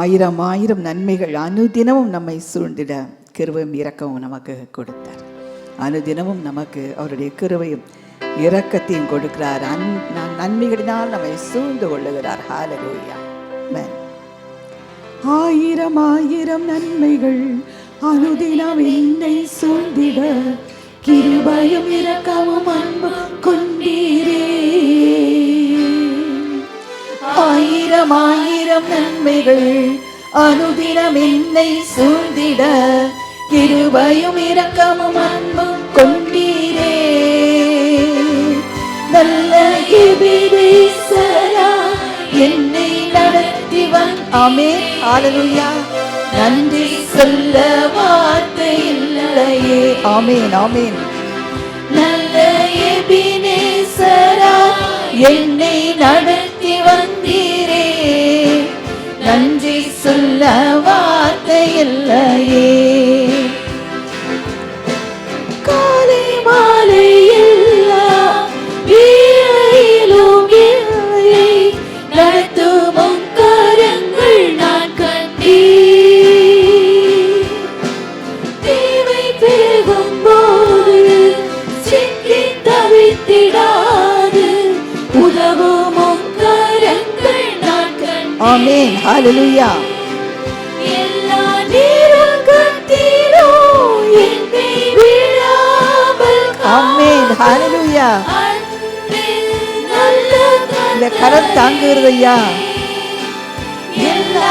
ஆயிரம் ஆயிரம் நன்மைகள் அனுதினமும் நம்மை சூழ்ந்திட கிருவையும் இரக்கமும் நமக்கு கொடுத்தார். அனுதினமும் நமக்கு அவருடைய கிருவையும் இரக்கத்தையும் கொடுக்கிறார். அன் நன்மைகளினால் நம்மை சூழ்ந்து கொள்ளுகிறார். ஹalleluya ஆயிரம் ஆயிரம் நன்மைகள் அனுதினம் என்னை சூழ்ந்திட கிருபையும் இரக்கமும் அன்பு கொண்டீரே. ஆயிரம் ஆயிரம் நன்மைகள் அனுதினம் என்னை சூழ்ந்திட. கிருபையும் இரக்கமும் அன்பும் கொண்டீரே. நல்ல எபிரேசரா என்னை நடத்திவன். ஆமே ஹalleluya. நன்றி சொல்ல வார்த்தை இல்லையே. ஆமேன் ஆமேன். நல்ல எபினேசரா என்னை நடத்திவன். சொல்ல வார்த்தை இல்லையே. ஹalleluya எல்லா நேரங்கத்திலும் என்னை விடாமல் ஆமென் ஹalleluya இந்த கரம் தாங்குகிறது ஐயா. எல்லா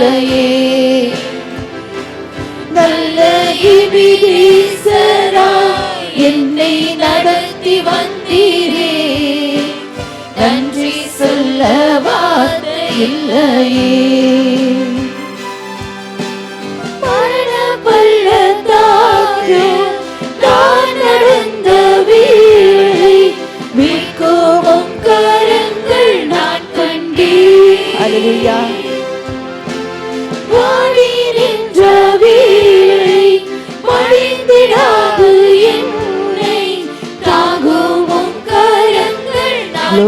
இல்லையே நல்ல எபினேசராய் என்னை நடத்தி வந்தீரே. நன்றி சொல்ல வார்த்தை இல்லையே.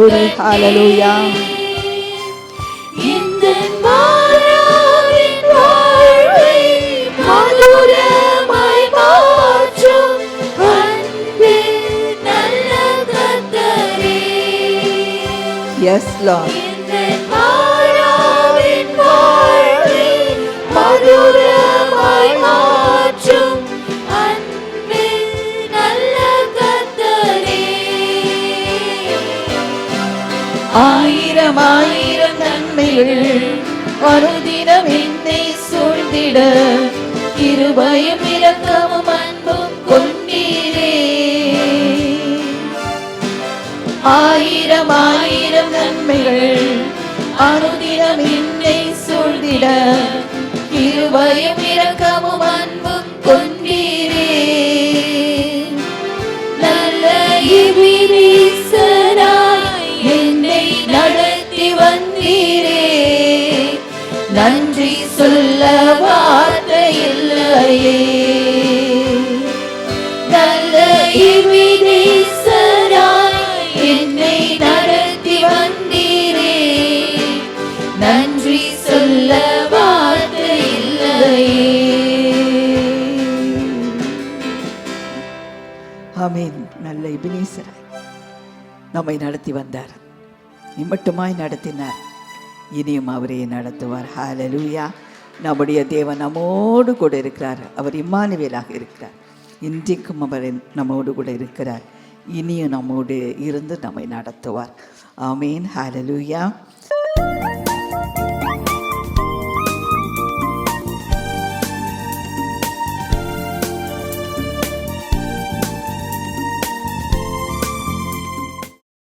Glory hallelujah இந்த மாறாவின் வாழ்வை மதுரமாய் மாற்றும் அன்பின் நல்ல கர்த்தரே. yes lord ஆயிரம் ஆயிரம் நன்மைகள் மறுதினம் என்னை சூழ்ந்திட. இருபயம் இரக்கமும் அன்பும் கொண்டீரே. ஆயிரம் ஆயிரம் நன்மைகள் அனுதினம் என்னை சூழ்ந்திட. இருபயம் இரக்கமும் அன்பும் சொல்ல வார்த்தை இல்லையே. நல்ல எபினேசராய் என்னை நடத்தி வந்தீரே. நன்றி சொல்ல வார்த்தை இல்லையே. ஆமீன். நல்ல இபினேசராய் நம்மை நடத்தி வந்தார். இம்மட்டுமாய் நடத்தினார். இனியும் அவரே நடத்துவார். ஹாலலூயா நம்முடைய தேவன் நம்மோடு கூட இருக்கிறார். அவர் இம்மானுவேலாக இருக்கிறார். இன்றைக்கும் அவர் நம்மோடு கூட இருக்கிறார். இனியும் நம்மோடு இருந்து நம்மை நடத்துவார். ஆமீன் ஹாலலூயா